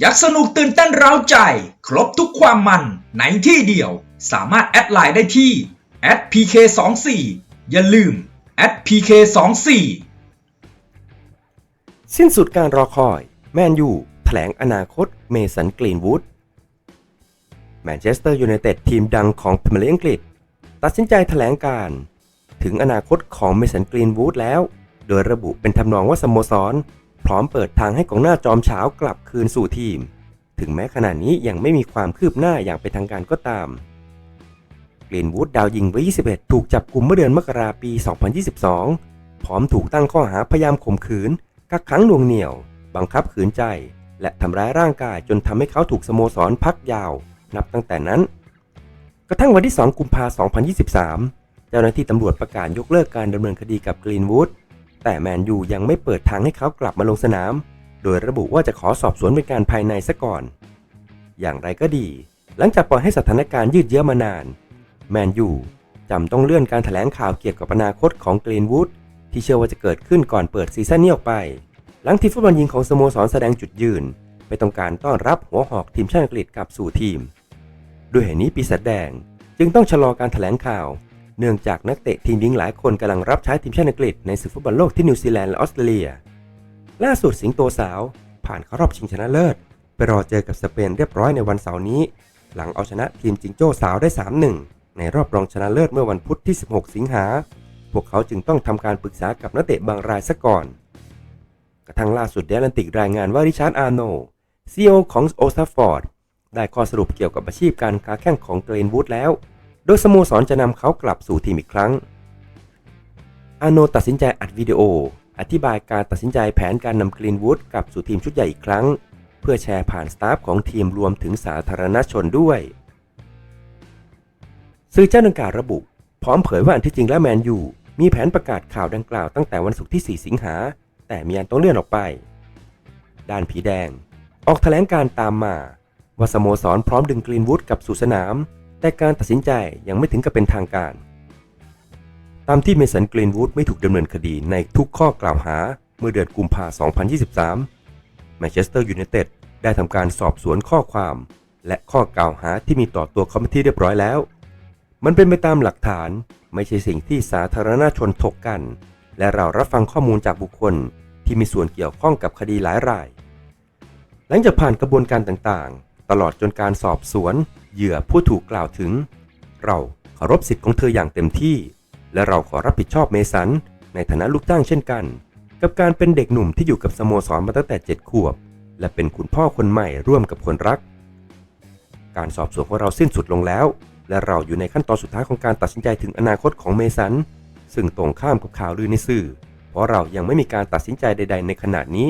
อยากสนุกตื่นเต้นเร้าใจ ครบทุกความมันในที่เดียว สามารถแอดไลน์ได้ที่ @pk24 อย่าลืม @pk24 สิ้นสุดการรอคอย แมนยูแถลงอนาคตเมสันกรีนวูดแมนเชสเตอร์ยูไนเต็ดทีมดังของพรีเมียร์ลีกอังกฤษ ตัดสินใจแถลงการ ถึงอนาคตของเมสันกรีนวูดแล้ว โดยระบุเป็นทำนองว่าสโมสร พร้อมเปิดทางให้กองหน้าจอมเช้ากลับคืนสู่ทีม ถึงแม้ขณะนี้ยังไม่มีความคืบหน้าอย่างเป็นทางการก็ตามกรีนวูดดาวยิงวัย21 ถูกจับกลุ่มเมื่อเดือนมกราปี 2022 พร้อมถูกตั้งข้อหาพยายามข่มขืน กักขังหน่วงเหนี่ยว บังคับขืนใจ และทำร้ายร่างกายจนทำให้เขาถูกสโมสรพักยาว นับตั้งแต่นั้น กระทั่งวันที่ 2 กุมภาพันธ์ 2023 เจ้าหน้าที่ตำรวจประกาศยกเลิกการดำเนินคดีกับกรีนวูด แต่แมนยูยังไม่เปิดทางให้เขากลับมาลงสนาม โดยระบุว่าจะขอสอบสวนเป็นการภายในซะก่อน อย่างไรก็ดี หลังจากปล่อยให้สถานการณ์ยืดเยื้อมานาน แมนยูจำต้องเลื่อนการถแถลงข่าวเกี่ยวกับอนาคตของกรีนวูดที่เชื่อว่าจะเกิดขึ้นก่อนเปิดซีซั่นนี้ออกไป หลังทีมฟุตบอลหญิงของสโมสรแสดงจุดยืนไม่ต้องการต้อนรับหัวหอกทีมชาติอังกฤษกลับสู่ทีม ด้วยเหตุนี้ปีศาจแดงจึงต้องชะลอการถแถลงข่าว เนื่องจากนักเตะทีมหญิงหลายคนกำลังรับใช้ทีมชาติอังกฤษในศึกฟุตบอลโลกที่นิวซีแลนด์และออสเตรเลีย ล่าสุดสิงโตสาว ผ่านเข้ารอบชิงชนะเลิศ ไปรอเจอกับสเปนเรียบร้อยในวันเสาร์นี้ หลังเอาชนะทีมจิงโจ้สาวได้ 3-1 ในรอบรองชนะเลิศเมื่อวันพุธที่ 16 สิงหา พวกเขาจึงต้องทำการปรึกษากับนักเตะบางรายซะก่อน กระทั่งล่าสุดเดลันติกรายงานว่าริชาร์ดอาร์โนซีอของโอซาฟอร์ดได้ข้อสรุปเกี่ยวกับอาชีพการค้าแข่งของเกรนวูดแล้ว โดยสโมสรจะนำเขากลับสู่ทีมอีกครั้ง อาโนตัดสินใจอัดวิดีโอ อธิบายการตัดสินใจแผนการนำกรีนวูดกลับสู่ทีมชุดใหญ่อีกครั้ง เพื่อแชร์ผ่านสตาฟของทีมรวมถึงสาธารณชนด้วย สื่อเจ้าดังกล่าวระบุ พร้อมเผยว่าอันที่จริงแล้วแมนยูมีแผนประกาศข่าวดังกล่าวตั้งแต่วันศุกร์ที่ 4 สิงหา แต่มีอันต้องเลื่อนออกไป ด้านผีแดง ออกแถลงการตามมาว่าสโมสรพร้อมดึงกรีนวูดกลับสู่สนาม แต่การตัดสินใจยังไม่ถึงกับเป็นทางการ ตามที่เมสันกรีนวูดไม่ถูกดำเนินคดีในทุกข้อกล่าวหาเมื่อเดือนกุมภาพันธ์2023แมนเชสเตอร์ยูไนเต็ดได้ทำการสอบสวนข้อความ และข้อกล่าวหาที่มีต่อตัวเขาเป็นที่เรียบร้อยแล้ว มันเป็นไปตามหลักฐานไม่ใช่สิ่งที่สาธารณชนถกกัน และเรารับฟังข้อมูลจากบุคคลที่มีส่วนเกี่ยวข้องกับคดีหลายราย หลังจากผ่านกระบวนการต่างๆ ตลอดจนการสอบสวน เหยื่อผู้ถูกกล่าวถึง เราเคารพสิทธิ์ของเธออย่างเต็มที่ และเราขอรับผิดชอบเมสัน ในฐานะลูกจ้างเช่นกัน กับการเป็นเด็กหนุ่มที่อยู่กับสโมสรมาตั้งแต่ 7 ขวบ และเป็นคุณพ่อคนใหม่ร่วมกับคนรัก การสอบสวนของเราสิ้นสุดลงแล้ว และเราอยู่ในขั้นตอนสุดท้ายของการตัดสินใจถึงอนาคตของเมสัน ซึ่งตรงข้ามกับข่าวลือในสื่อ เพราะเรายังไม่มีการตัดสินใจใด ๆ ในขณะนี้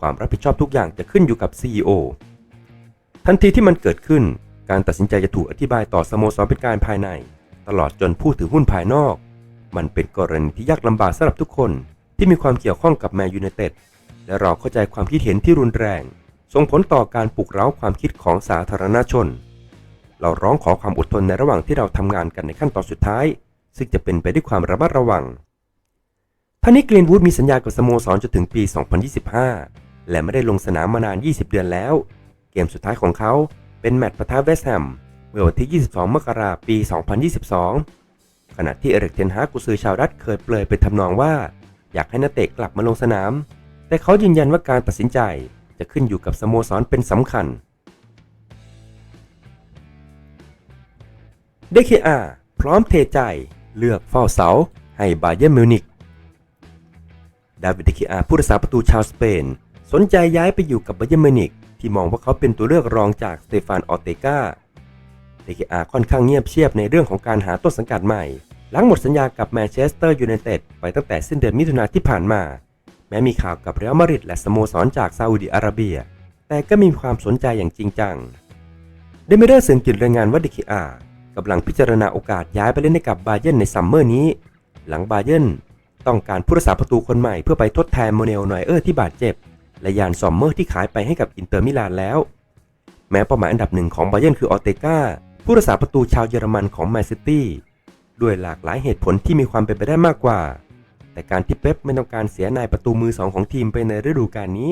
ความรับผิดชอบทุกอย่างจะขึ้นอยู่กับ CEO ทันทีที่มันเกิดขึ้น การตัดสินใจจะถูกอธิบายต่อสโมสรเป็นการภายใน ตลอดจนผู้ถือหุ้นภายนอก มันเป็นกรณีที่ยากลำบากสำหรับทุกคนที่มีความเกี่ยวข้องกับแมนยูไนเต็ดและเราเข้าใจความคิดเห็นที่รุนแรง ส่งผลต่อการปลุกเร้าความคิดของสาธารณชน เราร้องขอความอดทนในระหว่างที่เราทำงานกันในขั้นตอนสุดท้าย ซึ่งจะเป็นไปด้วยความระมัดระวังท่านี้กรีนวูดมีสัญญากับสโมสรจนถึงปี 2025 และไม่ได้ลงสนามมานาน 20 เดือนแล้ว มสุดท้ายของเขาเป็นแมตช์ปะทะเวสต์แฮมเมื่อวันที่ 22 มกราคมปี 2022 ขณะที่เอริกเทนฮากุซือชาวดัตช์เคยเปลยเป็นทำนองว่า อยากให้นักเตะกลับมาลงสนาม แต่เขายืนยันว่าการตัดสินใจจะขึ้นอยู่กับสโมสรเป็นสำคัญเดคอาพร้อมเทใจเลือกเฝ้าเสา ให้บาเยร์นมิวนิกดาวิดเดคอาผู้รักษาประตูชาวสเปน สนใจย้ายไปอยู่กับบาเยร์นมิวนิก ที่มองว่าเขาเป็นตัวเลือกรองจากสเตฟานออเตกาเดคอาค่อนข้างเงียบเชียบในเรื่องของการหาต้นสังกัดใหม่ หลังหมดสัญญากับแมนเชสเตอร์ยูไนเต็ดไปตั้งแต่สิ้นเดือนมิถุนายนที่ผ่านมา แม้มีข่าวกับเรอัลมาดริดและสโมสรจากซาอุดิอาระเบีย แต่ก็มีความสนใจอย่างจริงจังเดมิเดอร์เสืองกินรายงานว่าเดคิอากำลังพิจารณาโอกาสย้ายไปเล่นให้กับบาเยร์นในซัมเมอร์นี้ หลังบาเยร์นต้องการผู้รักษาประตูคนใหม่เพื่อไปทดแทนโมเนลนอยเออร์ที่บาดเจ็บ และยานซอมเมอร์ที่ขายไปให้กับอินเตอร์มิลานแล้ว แม้เป้าหมายอันดับหนึ่งของบาเยร์นคือออเตกาผู้รักษาประตูชาวเยอรมันของแมนซิตี้ด้วยหลากหลายเหตุผลที่มีความเป็นไปได้มากกว่า แต่การที่เป๊ปไม่ต้องการเสียนายประตูมือสองของทีมไปในฤดูกาลนี้